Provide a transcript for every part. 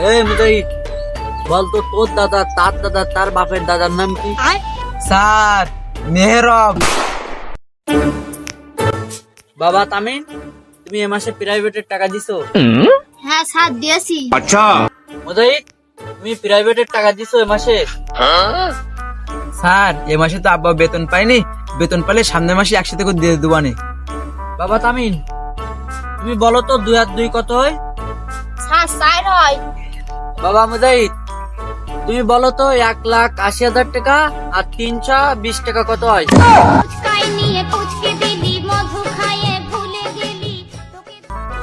এই বলতো তোর দাদা তার দাদা তার বাপের দাদার নাম কি? স্যার মেহরব বাবা তামিন তুমি এ মাসে প্রাইভেটের টাকা দিছো? হ্যাঁ স্যার দিয়েছি। মুজাহিদ তুমি প্রাইভেটের টাকা দিছো এ মাসে? স্যার এ মাসে তো আব্বা বেতন পাইনি বেতন পেলে সামনের মাসে একসাথে করে দিয়ে দেবানে বাবা তামিন তুমি বলো তো দুই আর দুই কত হয়? স্যার হয়। বাবা মুজাহিদ তুমি বলো তো এক লাখ আশি হাজার টাকা আর তিনশো বিশ টাকা কত হয়?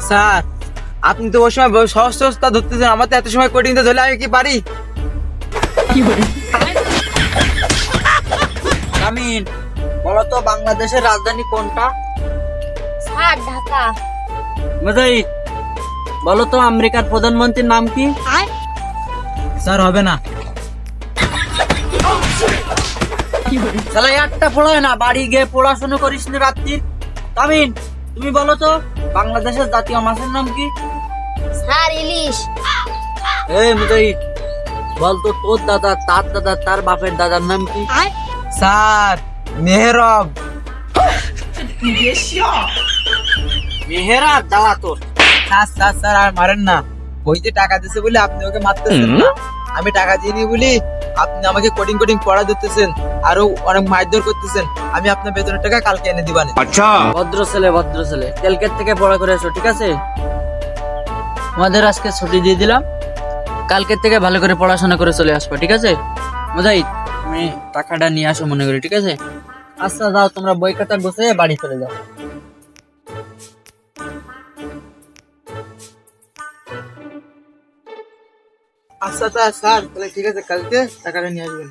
স্যার আপনি তো ওই সময় সহজ সহজতা ধরতেছেন আমার তো এত সময় কোটিং ধরলে আমি কি পারি? তামিন বলো তো বাংলাদেশের রাজধানী কোনটা? স্যার ঢাকা। মুজাহিদ বলো তো আমেরিকার প্রধানমন্ত্রীর নাম কি? স্যার হবে না। তাহলে একটা পড়ায় না বাড়ি গিয়ে পড়াশোনা করিস না রাত্রির। তামিন তুমি বলো তো বাংলাদেশের জাতীয় মাছের নাম কি? স্যার ইলিশ। এই মুজাহিদ বলতো তোর দাদা তার দাদা তার বাপের দাদার নাম কি? স্যার মেহরব। মেহেরা দাদা তোর। স্যার স্যার স্যার আর মারেন না। বইতে টাকা দিছে বলে আপনি ওকে মারতেছেন না। আমি টাকা দিইনি বলি আপনি আমাকে কোডিং কোডিং পড়া দিতেছেন আরও অনেক মারধর করতেছেন আমি আপনার বেতনের টাকা কালকে এনে দিবানে ভদ্র ছেলে ভদ্র ছেলে ক্যালকেট থেকে পড়া করে এসো ঠিক আছে? তোমাদের আজকে ছুটি দিয়ে দিলাম। কালকের থেকে ভালো করে পড়াশোনা করে চলে আসব ঠিক আছে? মুজাহিদ তুমি টাকাটা নিয়ে আসো মনে করি ঠিক আছে? আচ্ছা যাও তোমরা বই খাতা বসে বাড়ি চলে যাও। আচ্ছা স্যার স্যার তাহলে ঠিক আছে কালকে টাকাটা নিয়ে আসবেন।